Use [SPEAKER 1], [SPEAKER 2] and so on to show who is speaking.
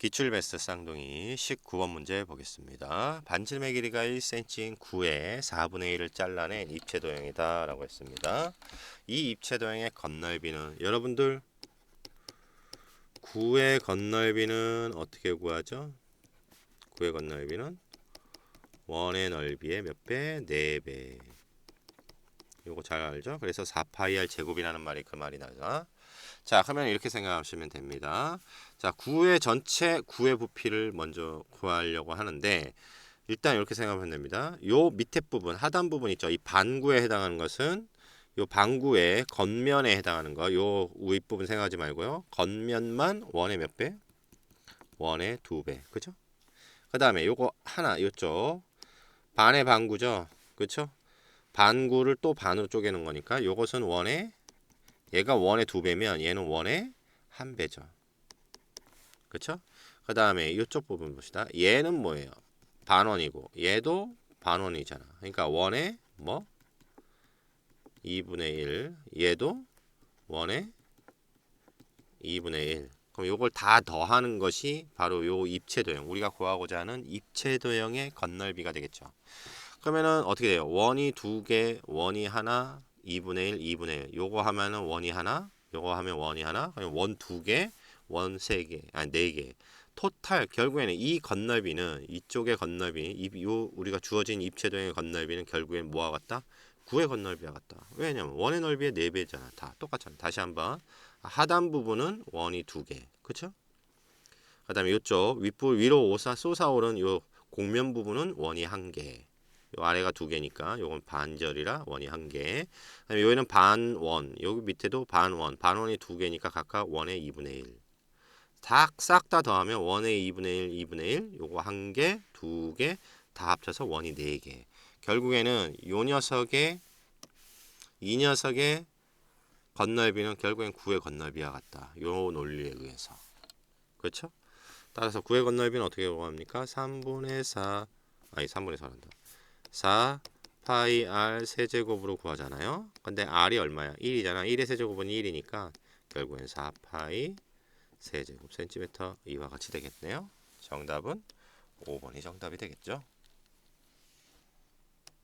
[SPEAKER 1] 기출베스트 쌍둥이 19번 문제 보겠습니다. 반지름의 길이가 1cm인 9의 4분의 1을 잘라낸 입체 도형이다 라고 했습니다. 이 입체 도형의 건널비는 여러분들 9의 건널비는 어떻게 구하죠? 9의 건널비는 원의 넓이의 몇 배? 4배. 요거 잘 알죠? 그래서 4파이R 제곱이라는 말이 그 말이 나죠. 자, 그러면 이렇게 생각하시면 됩니다. 자, 9의 전체 9의 부피를 먼저 구하려고 하는데 일단 이렇게 생각하면 됩니다. 요 밑에 부분, 하단 부분 있죠. 이 반구에 해당하는 것은 요 반구의 겉면에 해당하는 거. 요 윗부분 생각하지 말고요. 겉면만 원의 몇 배? 원의 두 배. 그죠? 그다음에 요거 하나 요쪽 반의 반구죠. 그렇죠? 반구를 또 반으로 쪼개는 거니까 요것은 원의 얘가 원의 두 배면 얘는 원의 한 배죠. 그쵸? 그 다음에 이쪽 부분 봅시다. 얘는 뭐예요? 반원이고 얘도 반원이잖아. 그러니까 원의 뭐? 2분의 1 얘도 원의 2분의 1 그럼 요걸 다 더하는 것이 바로 요 입체도형 우리가 구하고자 하는 입체도형의 건널비가 되겠죠. 그러면은 어떻게 돼요? 원이 두 개, 원이 하나, 2분의 1, 2분의 1. 요거 하면은 원이 하나, 요거 하면 원이 하나, 원두 개, 원 세 개, 아니 네 개. 토탈 결국에는 이 건널비는 이쪽의 건널비, 이 요 우리가 주어진 입체도형의 건널비는 결국엔 뭐와 같다? 9의 건널비와 같다. 왜냐면 원의 넓이의 4배잖아. 다 똑같잖아. 다시 한번 하단 부분은 원이 두 개. 그쵸? 그 다음에 이쪽 윗부 위로 오사 솟아오른 요 공면 부분은 원이 한 개. 요 아래가 두 개니까 요건 반절이라 원이 한 개. 그다음에 여기는 반원. 여기 밑에도 반원. 반원이 두 개니까 각각 원의 2분의 1. 싹다 더하면 원의 2분의 1, 2분의 1. 요거 한 개, 두 개, 다 합쳐서 원이 네 개. 결국에는 요 녀석의 이 녀석의 건널비는 결국엔 9의 건널비와 같다. 요 논리에 의해서. 그렇죠? 따라서 9의 건널비는 어떻게 구합니까? 3분의 4 아니 3분의 4란다. 4 파이 r 세제곱으로 구하잖아요. 근데 r이 얼마야? 1이잖아. 1의 세제곱은 1이니까 결국엔 4 파이 세제곱 센티미터 이와 같이 되겠네요. 정답은 5번이 정답이 되겠죠.